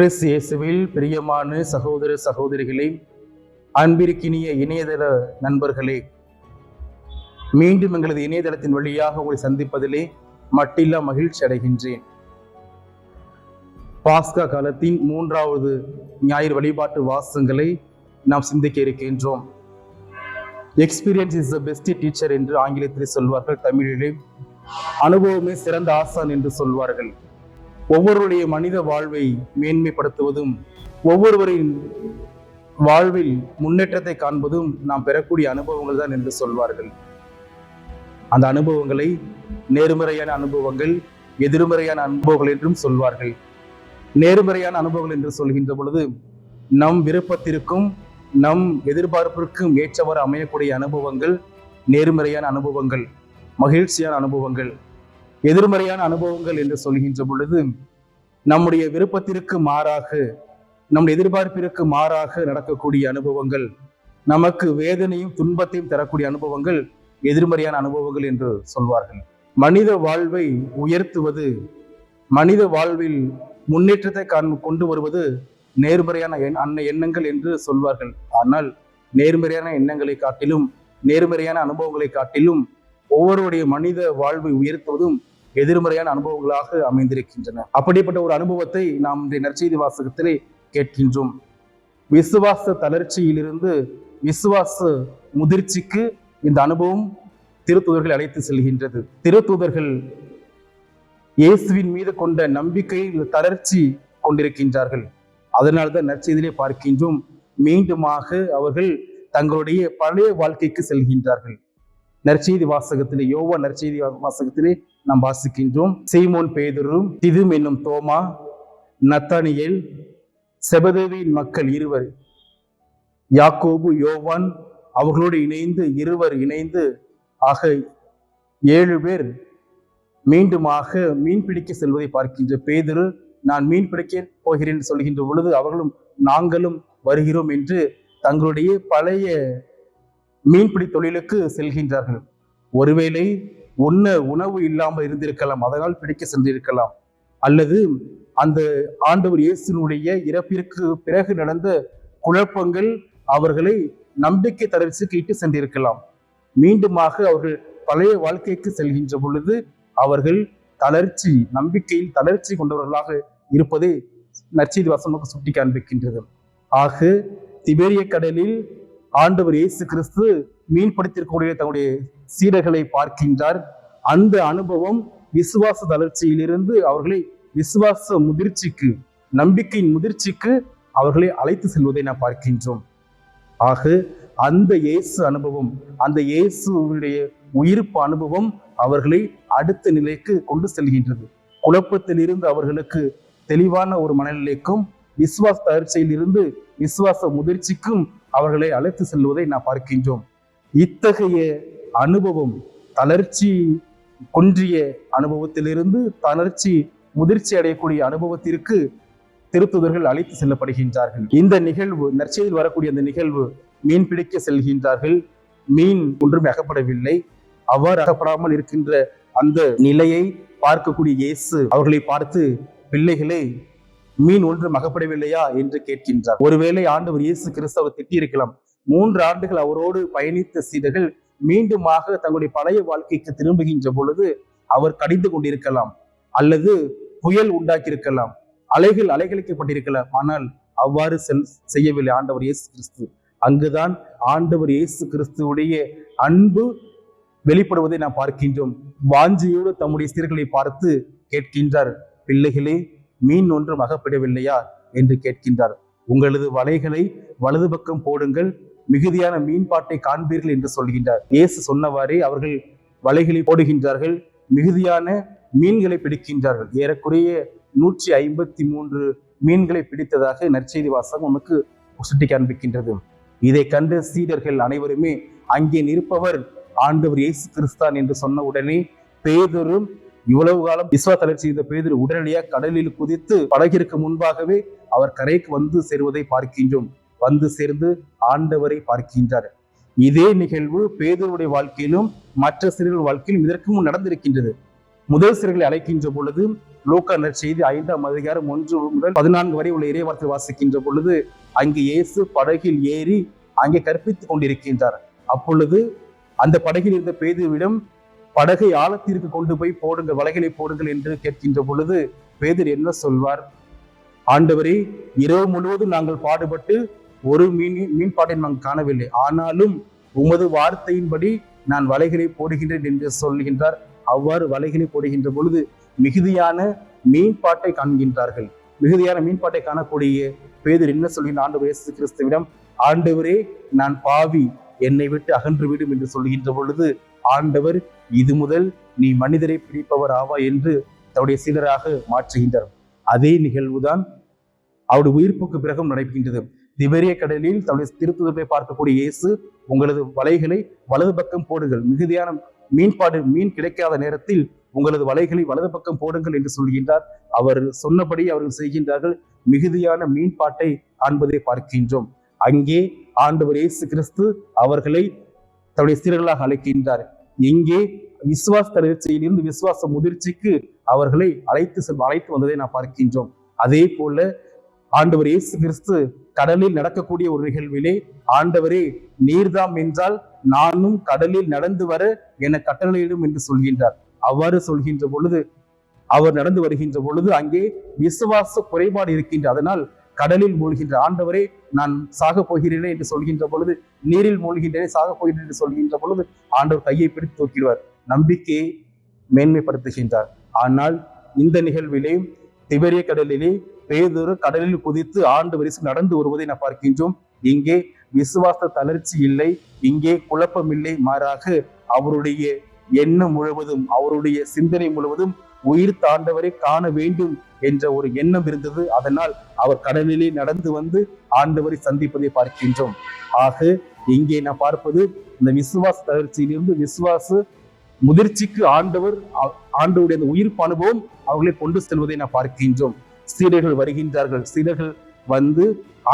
Chris இயேசுவில் பிரியமான சகோதர சகோதரிகளே அன்பிற்கினிய இணையதள நண்பர்களே மீண்டும் எங்களது இணையதளத்தின் வழியாக உங்களை சந்திப்பதிலே மட்டில்லா மகிழ்ச்சி அடைகின்றேன். பாஸ்கா காலத்தின் மூன்றாவது ஞாயிறு வழிபாட்டு வாசங்களை நாம் சிந்திக்க இருக்கின்றோம். Experience is the best teacher என்று ஆங்கிலத்தில் சொல்வார்கள் தமிழிலே. அனுபவமே சிறந்த ஆசான் என்று சொல்வார்கள். ஒவ்வொருடைய மனித வாழ்வை மேன்மைப்படுத்துவதும் ஒவ்வொருவரின் வாழ்வில் முன்னேற்றத்தை காண்பதும் நாம் பெறக்கூடிய அனுபவங்கள் தான் என்று சொல்வார்கள். அந்த அனுபவங்களை நேர்மறையான அனுபவங்கள் எதிர்மறையான அனுபவங்கள் என்றும் சொல்வார்கள். நேர்மறையான அனுபவங்கள் என்று சொல்கின்ற பொழுது நம் விருப்பத்திற்கும் நம் எதிர்பார்ப்பிற்கும் ஏற்றவாறு அமையக்கூடிய அனுபவங்கள் நேர்மறையான அனுபவங்கள் மகிழ்ச்சியான அனுபவங்கள். எதிர்மறையான அனுபவங்கள் என்று சொல்கின்ற பொழுது நம்முடைய விருப்பத்திற்கு மாறாக நம்முடைய எதிர்பார்ப்பிற்கு மாறாக நடக்கக்கூடிய அனுபவங்கள் நமக்கு வேதனையும் துன்பத்தையும் தரக்கூடிய அனுபவங்கள் எதிர்மறையான அனுபவங்கள் என்று சொல்வார்கள். மனித வாழ்வை உயர்த்துவது மனித வாழ்வில் முன்னேற்றத்தை காண் கொண்டு வருவது நேர்மறையான எண் அன்ன எண்ணங்கள் என்று சொல்வார்கள். ஆனால் நேர்மறையான எண்ணங்களை காட்டிலும் நேர்மறையான அனுபவங்களை காட்டிலும் ஒவ்வொருடைய மனித வாழ்வை உயர்த்துவதும் எதிர்மறையான அனுபவங்களாக அமைந்திருக்கின்றன. அப்படிப்பட்ட ஒரு அனுபவத்தை நாம் இன்றைய நற்செய்தி வாசகத்திலே கேட்கின்றோம். விசுவாச தளர்ச்சியிலிருந்து விசுவாச முதிர்ச்சிக்கு இந்த அனுபவம் திருத்தூதர்கள் அழைத்து செல்கின்றது. திருத்தூதர்கள் இயேசுவின் மீது கொண்ட நம்பிக்கையில் தளர்ச்சி கொண்டிருக்கின்றார்கள். அதனால்தான் நற்செய்தியிலே பார்க்கின்றோம் மீண்டுமாக அவர்கள் தங்களுடைய பழைய வாழ்க்கைக்கு செல்கின்றார்கள். நற்செய்தி வாசகத்திலே யோவா நற்செய்தி வாசகத்திலே நாம் வாசிக்கின்றோம். சீமோன் பேதுரும் திதும் என்னும் தோமா நத்தானியேல் செபதேவியின் மக்கள் இருவர் யாக்கோபு யோவான் அவர்களோடு இணைந்து இருவர் இணைந்து ஆக ஏழு பேர் மீண்டுமாக மீன் பிடிக்க செல்வதை பார்க்கின்ற பேதுரு நான் மீன் பிடிக்க போகிறேன் சொல்கின்ற பொழுது அவர்களும் நாங்களும் வருகிறோம் என்று தங்களுடைய பழைய மீன்பிடி தொழிலுக்கு செல்கின்றார்கள். ஒருவேளை உண்ண உணவு இல்லாமல் இருந்திருக்கலாம் அதனால் பிடிக்க சென்றிருக்கலாம். அல்லது அந்த ஆண்டவர் இயேசுனுடைய இறப்பிற்கு பிறகு நடந்த குழப்பங்கள் அவர்களை நம்பிக்கை தளர்ச்சிக்கு இட்டு சென்றிருக்கலாம். மீண்டுமாக அவர்கள் பழைய வாழ்க்கைக்கு செல்கின்ற பொழுது அவர்கள் தளர்ச்சி நம்பிக்கையில் தளர்ச்சி கொண்டவர்களாக இருப்பதை நற்செய்தி வசனமாக சுட்டி காண்பிக்கின்றது ஆக திபேரிய கடலில் ஆண்டவர் இயேசு கிறிஸ்து மீன்படுத்திருக்கக்கூடிய தன்னுடைய சீடர்களை பார்க்கின்றார். அந்த அனுபவம் விசுவாச தளர்ச்சியிலிருந்து அவர்களை விசுவாச முதிர்ச்சிக்கு நம்பிக்கையின் முதிர்ச்சிக்கு அவர்களை அழைத்து செல்வதை நாம் பார்க்கின்றோம். ஆக அந்த இயேசு அனுபவம் அந்த இயேசுடைய உயிர்ப்பு அனுபவம் அவர்களை அடுத்த நிலைக்கு கொண்டு செல்கின்றது. குழப்பத்தில் இருந்து அவர்களுக்கு தெளிவான ஒரு மனநிலைக்கும் விசுவாச தளர்ச்சியில் இருந்து விசுவாச முதிர்ச்சிக்கும் அவர்களை அழைத்து செல்வதை நாம் பார்க்கின்றோம். இத்தகைய அனுபவம் தளர்ச்சி குன்றிய அனுபவத்திலிருந்து தளர்ச்சி முதிர்ச்சி அடையக்கூடிய அனுபவத்திற்கு திருத்துதர்கள் அழைத்து செல்லப்படுகின்றார்கள். இந்த நிகழ்வு நற்செய்தியில் வரக்கூடிய அந்த நிகழ்வு மீன் பிடிக்க செல்கின்றார்கள். மீன் ஒன்றும் அகப்படவில்லை. அவ்வாறு அகப்படாமல் இருக்கின்ற அந்த நிலையை பார்க்கக்கூடிய இயேசு அவர்களை பார்த்து பிள்ளைகளை மீன் ஒன்றும் அகப்படவில்லையா என்று கேட்கின்றார். ஒருவேளை ஆண்டவர் இயேசு கிறிஸ்து அவர் திட்டியிருக்கலாம். மூன்று ஆண்டுகள் அவரோடு பயணித்த சீடர்கள் மீண்டுமாக தங்களுடைய பழைய வாழ்க்கைக்கு திரும்புகின்ற பொழுது அவர் கடிந்து கொண்டிருக்கலாம். அல்லது புயல் உண்டாக்கியிருக்கலாம். அலைகள் அலைகழிக்கப்பட்டிருக்கலாம். ஆனால் அவ்வாறு செல் செய்யவில்லை ஆண்டவர் இயேசு கிறிஸ்து. அங்குதான் ஆண்டவர் இயேசு கிறிஸ்துவுடைய அன்பு வெளிப்படுவதை நாம் பார்க்கின்றோம். வாஞ்சியோடு தம்முடைய சீர்களை பார்த்து கேட்கின்றார் பிள்ளைகளே மீன் ஒன்றும் அகப்படவில்லையா என்று கேட்கின்றார். உங்களது வலைகளை வலது பக்கம் போடுங்கள் மிகுதியான மீன்பாட்டை காண்பீர்கள் என்று சொல்கின்றார். இயேசு சொன்னவாறே அவர்கள் வலைகளை போடுகின்றார்கள் மிகுதியான மீன்களை பிடிக்கின்றார்கள். ஏறக்குறைய நூற்றி ஐம்பத்தி மூன்று மீன்களை பிடித்ததாக நற்செய்தி வாசகம் நமக்கு சுட்டி காண்பிக்கின்றது. இதை கண்டு சீடர்கள் அனைவருமே அங்கே நிற்பவர் ஆண்டவர் இயேசு கிறிஸ்தான் என்று சொன்ன உடனே பேதரும் இவ்வளவு காலம் இஸ்வா தளர்ச்சி செய்த பேதர் உடனடியாக கடலில் குதித்து படகிற்கு முன்பாகவே அவர் கரைக்கு வந்து சேருவதை பார்க்கின்றோம். வந்து சேர்ந்து ஆண்டவரை பார்க்கின்றார். இதே நிகழ்வு பேதருடைய வாழ்க்கையிலும் மற்ற சிறுகள் வாழ்க்கையிலும் இதற்கு முன் நடந்திருக்கின்றது. முதல் சிறுகளை அழைக்கின்ற பொழுது லூக்கா நற்செய்தி ஐந்தாம் அதிகாரம் ஒன்று முதல் பதினான்கு வரை உள்ள இறைவார்த்தை வாசிக்கின்ற பொழுது அங்கு இயேசு படகில் ஏறி அங்கே கற்பித்துக் கொண்டிருக்கின்றார். அப்பொழுது அந்த படகில் இருந்த பேதுவிடம் படகை ஆழத்திற்கு கொண்டு போய் போடுங்கள் வலைகளை போடுங்கள் என்று கேட்கின்ற பொழுது பேதர் என்ன சொல்வார்? ஆண்டவரே இரவு முழுவதும் நாங்கள் பாடுபட்டு ஒரு மீன் மீன்பாட்டை நாங்கள் காணவில்லை. ஆனாலும் உமது வார்த்தையின்படி நான் வலைகளை போடுகின்றேன் என்று சொல்கின்றார். அவ்வாறு வலைகளை போடுகின்ற பொழுது மிகுதியான மீன்பாட்டை காண்கின்றார்கள். மிகுதியான மீன்பாட்டை காணக்கூடிய பேதர் என்ன சொல்கின்ற ஆண்டு இயேசு கிறிஸ்துவிடம் ஆண்டவரே நான் பாவி என்னை விட்டு அகன்று விடும் என்று சொல்கின்ற பொழுது ஆண்டவர் இது முதல் நீ மனிதரை பிடிப்பவர் ஆவா என்று தன்னுடைய சீடராக மாற்றுகின்றார். அதே நிகழ்வுதான் அவருடைய உயிர்ப்புக்கு பிறகும் நடைபெறுகின்றது. திபெரிய கடலில் தன்னுடைய திருத்துதத்தை பார்க்கக்கூடிய இயேசு உங்களது வலைகளை வலது பக்கம் போடுங்கள். மிகுதியான மீன்பாடு மீன் கிடைக்காத நேரத்தில் உங்களது வலைகளை வலது பக்கம் போடுங்கள் என்று சொல்கின்றார். அவர் சொன்னபடி அவர்கள் செய்கின்றார்கள். மிகுதியான மீன்பாட்டை காண்பதை பார்க்கின்றோம். அங்கே ஆண்டவர் இயேசு கிறிஸ்து அவர்களை தன்னுடைய சீரர்களாக அழைக்கின்றார். இங்கே விசுவாச தளர்ச்சியிலிருந்து விசுவாச முதிர்ச்சிக்கு அவர்களை அழைத்து செல் அழைத்து வந்ததை நாம் பார்க்கின்றோம். அதே போல ஆண்டவர் இயேசு கிறிஸ்து கடலில் நடக்கக்கூடிய ஒரு நிகழ்விலே ஆண்டவரே நீர்தாம் என்றால் நானும் கடலில் நடந்து வர என கட்டளையிடும் என்று சொல்கின்றார். அவ்வாறு சொல்கின்ற பொழுது அவர் நடந்து வருகின்ற பொழுது அங்கே விசுவாச குறைபாடு இருக்கின்ற அதனால் கடலில் மூழ்கின்ற ஆண்டவரே நான் சாக போகிறேனே என்று சொல்கின்ற பொழுது நீரில் மூழ்கின்றேனே சாக போகிறேன் என்று சொல்கின்ற பொழுது ஆண்டவர் கையை பிடித்து தூக்கிடுவார் நம்பிக்கையை மேன்மைப்படுத்துகின்றார். ஆனால் இந்த நிகழ்விலே திபெரிய கடலிலே பேதொரு கடலில் குதித்து ஆண்டு வரிசை நடந்து வருவதை நான் பார்க்கின்றோம். இங்கே விசுவாச தளர்ச்சி இல்லை இங்கே குழப்பம் இல்லை மாறாக அவருடைய எண்ணம் முழுவதும் அவருடைய சிந்தனை முழுவதும் உயிர் தாண்டவரை காண வேண்டும் என்ற ஒரு எண்ணம் இருந்தது. அதனால் அவர் கடலிலே நடந்து வந்து ஆண்டவரை சந்திப்பதை பார்க்கின்றோம். ஆக இங்கே நான் பார்ப்பது இந்த விசுவாச தளர்ச்சியிலிருந்து விசுவாச முதிர்ச்சிக்கு ஆண்டவர் ஆண்டவருடைய அந்த உயிர்ப்பு அனுபவம் அவர்களை கொண்டு செல்வதை நான் பார்க்கின்றோம். சீடர்கள் வருகின்றார்கள். சீடர்கள் வந்து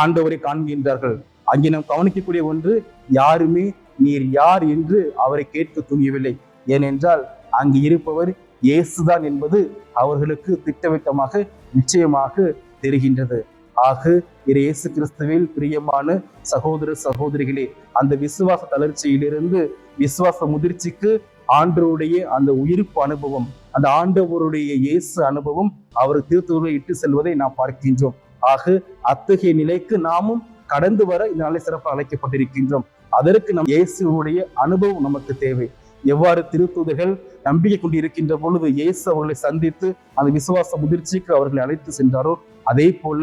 ஆண்டவரை காண்கின்றார்கள். அங்கே நாம் கவனிக்கக்கூடிய ஒன்று யாருமே நீர் யார் என்று அவரை கேட்க துணியவில்லை. ஏனென்றால் அங்கு இருப்பவர் இயேசுதான் என்பது அவர்களுக்கு திட்டவட்டமாக நிச்சயமாக தெரிகின்றது. ஆக இரு இயேசு கிறிஸ்துவில் பிரியமான சகோதர சகோதரிகளே அந்த விசுவாச தளர்ச்சியிலிருந்து விசுவாச முதிர்ச்சிக்கு ஆண்டவருடைய அந்த உயிர்ப்பு அனுபவம் அந்த ஆண்டவருடைய இயேசு அனுபவம் அவர் திருத்தூரை இட்டு செல்வதை நாம் பார்க்கின்றோம். ஆக அத்தகைய நிலைக்கு நாமும் கடந்து வர இந்த நாளை சிறப்பாக அழைக்கப்பட்டிருக்கின்றோம். அதற்கு நம் இயேசுடைய அனுபவம் நமக்கு தேவை. எவ்வாறு திருத்தூதர்கள் நம்பிக்கை கொண்டு இருக்கின்ற பொழுது இயேசு அவர்களை சந்தித்து அந்த விசுவாச முதிர்ச்சிக்கு அவர்களை அழைத்து சென்றாரோ? அதே போல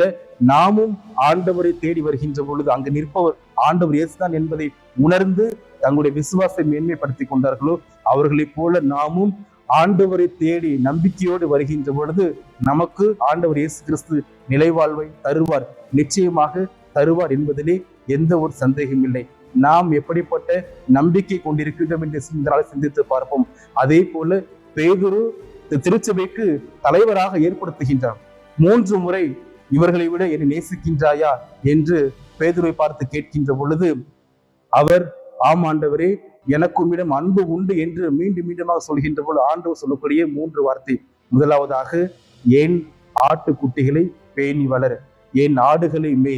நாமும் ஆண்டவரை தேடி வருகின்ற பொழுது அங்கு நிற்பவர் ஆண்டவர் இயேசுதான் என்பதை உணர்ந்து தங்களுடைய விசுவாசத்தை மேன்மைப்படுத்தி கொண்டார்களோ? அவர்களைப் போல நாமும் ஆண்டவரை தேடி நம்பிக்கையோடு வருகின்ற பொழுது நமக்கு ஆண்டவர் இயேசு கிறிஸ்து நிலைவாழ்வை தருவார். நிச்சயமாக தருவார் என்பதிலே எந்த ஒரு சந்தேகம் இல்லை. நாம் எப்படிப்பட்ட நம்பிக்கை கொண்டிருக்கின்றோம் என்று இந்த சிந்தித்து பார்ப்போம். அதே போல பேதுரு திருச்சபைக்கு தலைவராக ஏற்படுத்துகின்றார். மூன்று முறை இவர்களை விட என்னை நேசிக்கின்றாயா என்று பேதுரை பார்த்து கேட்கின்ற பொழுது அவர் ஆம் ஆண்டவரே எனக்கு உம்மிடம் அன்பு உண்டு என்று மீண்டும் மீண்டுமாக சொல்கின்ற பொழுது ஆண்டவர் சொல்லக்கூடிய மூன்று வார்த்தை. முதலாவதாக என் ஆட்டுக்குட்டிகளை பேணி வளர என் ஆடுகளை மே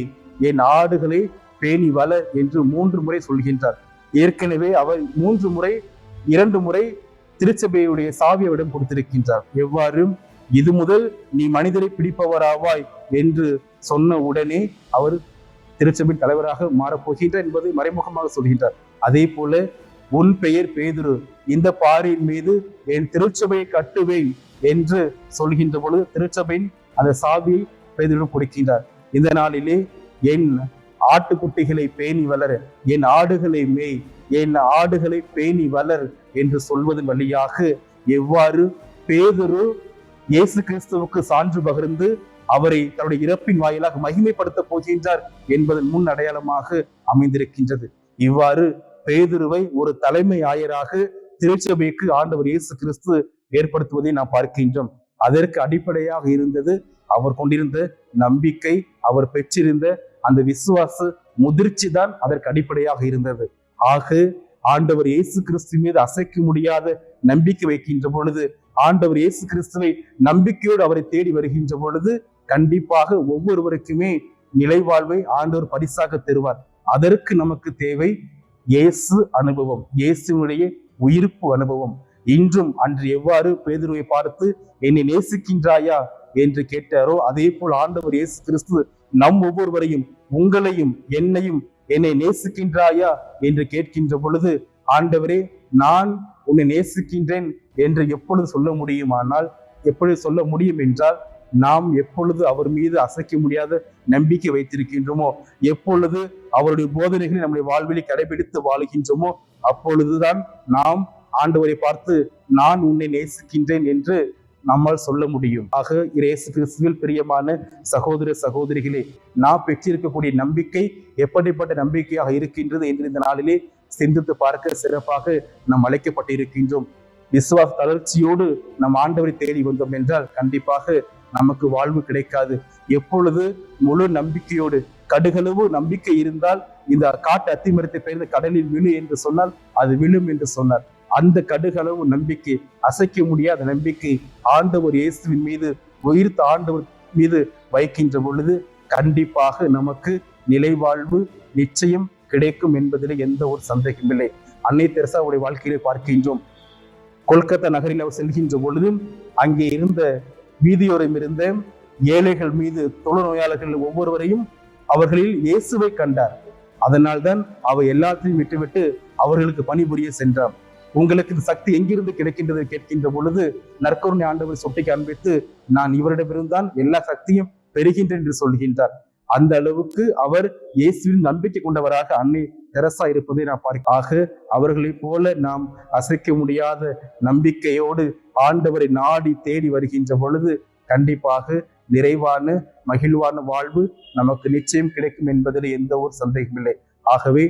என் ஆடுகளை பேணி வள என்று மூன்று முறை சொல்கின்றார். ஏற்கனவே அவர் மூன்று முறை இரண்டு முறை திருச்சபையுடைய சாவியவிடம் கொடுத்திருக்கின்றார். எவ்வாறு இது முதல் நீ மனிதரை பிடிப்பவராவாய் என்று சொன்ன உடனே அவர் திருச்சபையின் தலைவராக மாறப்போகின்றார் என்பதை மறைமுகமாக சொல்கின்றார். அதே போல உன் பெயர் பேதுரு இந்த பாறையின் மீது என் திருச்சபையை கட்டுவேன் என்று சொல்கின்ற பொழுது திருச்சபையின் அந்த சாவியை பேதுரு கொடுக்கின்றார். இந்த நாளிலே என் ஆட்டுக்குட்டிகளை பேணி வளர என் ஆடுகளை மேய் என் ஆடுகளை பேணி வளர் என்று சொல்வதன் வழியாக எவ்வாறு பேதுரு இயேசு கிறிஸ்துவுக்கு சான்று பகிர்ந்து அவரை தன்னுடைய இறப்பின் வாயிலாக மகிமைப்படுத்த போகின்றார் என்பதன் முன் அடையாளமாக அமைந்திருக்கின்றது. இவ்வாறு பேதுருவை ஒரு தலைமை ஆயராக திருச்சபைக்கு ஆண்டவர் இயேசு கிறிஸ்து ஏற்படுத்துவதை நாம் பார்க்கின்றோம். அதற்கு அடிப்படையாக இருந்தது அவர் கொண்டிருந்த நம்பிக்கை அவர் பெற்றிருந்த அந்த விசுவாச முதிர்ச்சி தான் அதற்கு அடிப்படையாக இருந்தது. ஆக ஆண்டவர் இயேசு கிறிஸ்து மீது அசைக்க முடியாத நம்பிக்கை வைக்கின்ற பொழுது ஆண்டவர் இயேசு கிறிஸ்துவை நம்பிக்கையோடு அவரை தேடி வருகின்ற பொழுது கண்டிப்பாக ஒவ்வொருவருக்குமே நிலைவாழ்வை ஆண்டவர் பரிசாக தருவார். அதற்கு நமக்கு தேவை இயேசு அனுபவம் இயேசுனுடைய உயிர்ப்பு அனுபவம். இன்றும் அன்று எவ்வாறு பேதுருவை பார்த்து என்னை நேசிக்கின்றாயா? என்று கேட்டாரோ அதே போல் ஆண்டவர் இயேசு கிறிஸ்து நம் ஒவ்வொருவரையும் உங்களையும் என்னையும் என்னை நேசிக்கின்றாயா என்று கேட்கின்ற பொழுது ஆண்டவரே நான் உன்னை நேசிக்கின்றேன் என்று எப்பொழுது சொல்ல முடியுமானால் எப்பொழுது சொல்ல முடியும் என்றால் நாம் எப்பொழுது அவர் மீது அசைக்க முடியாத நம்பிக்கை வைத்திருக்கின்றோமோ எப்பொழுது அவருடைய போதனைகளை நம்முடைய வாழ்வில் கடைபிடித்து வாழுகின்றோமோ அப்பொழுதுதான் நாம் ஆண்டவரை பார்த்து நான் உன்னை நேசிக்கின்றேன் என்று நம்மால் சொல்ல முடியும். ஆக இயேசு கிறிஸ்துவில் பிரியமான சகோதர சகோதரிகளே நாம் பெற்றிருக்கக்கூடிய நம்பிக்கை எப்படிப்பட்ட நம்பிக்கையாக இருக்கின்றது என்று இந்த நாளிலே சிந்தித்து பார்க்க சிறப்பாக நாம் அழைக்கப்பட்டிருக்கின்றோம். விசுவாச தளர்ச்சியோடு நம் ஆண்டவரை தேடி வந்தோம் என்றால் கண்டிப்பாக நமக்கு வாழ்வு கிடைக்காது. எப்பொழுது முழு நம்பிக்கையோடு கடுகளவு நம்பிக்கை இருந்தால் இந்த காட்டு அத்திமரத்தை பெயர்ந்த கடலில் விழு என்று சொன்னால் அது விழும் என்று சொன்னார். அந்த கடுகளவு நம்பிக்கை அசைக்க முடியாத நம்பிக்கை ஆண்டவர் இயேசுவின் மீது உயிர்த்த ஆண்டவர் மீது வைக்கின்ற பொழுது கண்டிப்பாக நமக்கு நிலைவாழ்வு நிச்சயம் கிடைக்கும் என்பதில் எந்த ஒரு சந்தேகமில்லை அன்னை தெரசாவுடைய வாழ்க்கையிலே பார்க்கின்றோம். கொல்கத்தா நகரில் அவர் செல்கின்ற பொழுது அங்கே இருந்த வீதியோரம் இருந்த ஏழைகள் மீது தொழு நோயாளர்கள் ஒவ்வொருவரையும் அவர்களில் இயேசுவை கண்டார். அதனால்தான் அவர் எல்லாத்தையும் விட்டுவிட்டு அவர்களுக்கு பணிபுரிய சென்றார். உங்களுக்கு இந்த சக்தி எங்கிருந்து கிடைக்கின்றது கேட்கின்ற பொழுது நற்கருணை ஆண்டவர் சுட்டி காண்பித்து நான் இவரிடமிருந்தான் எல்லா சக்தியும் பெறுகின்றேன் என்று சொல்கின்றார். அந்த அளவுக்கு அவர் இயேசுவின் நம்பிக்கை கொண்டவராக அன்னை தெரசா இருப்பதை நான் பார்க்க ஆக அவர்களைப் போல நாம் அசைக்க முடியாத நம்பிக்கையோடு ஆண்டவரை நாடி தேடி வருகின்ற பொழுது கண்டிப்பாக நிறைவான மகிழ்வான வாழ்வு நமக்கு நிச்சயம் கிடைக்கும் என்பதில் எந்த ஒரு சந்தேகமில்லை ஆகவே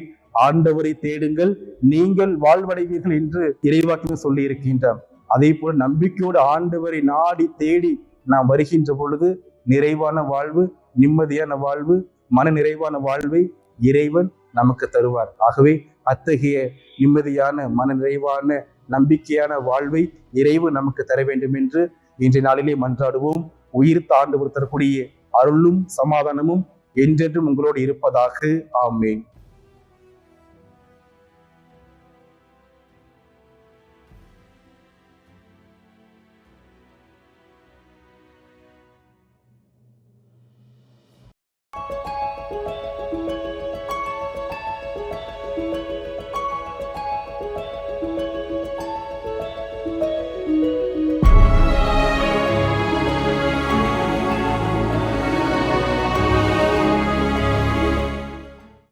ஆண்டவரை தேடுங்கள். நீங்கள் வாழ்வடைவீர்கள் என்று இறைவாக்கியம் சொல்லி இருக்கின்றார் அதே போல நம்பிக்கையோடு ஆண்டவரை நாடி தேடி நாம் வருகின்ற பொழுது நிறைவான வாழ்வு நிம்மதியான வாழ்வு மன நிறைவான வாழ்வை இறைவன் நமக்கு தருவார். ஆகவே அத்தகைய நிம்மதியான மன நிறைவான நம்பிக்கையான வாழ்வை இறைவன் நமக்கு தர வேண்டும் என்று இன்றைய நாளிலே மன்றாடுவோம். உயிர் தாண்டு தரக்கூடிய அருளும் சமாதானமும் என்றென்றும் உங்களோடு இருப்பதாக. ஆமேன்.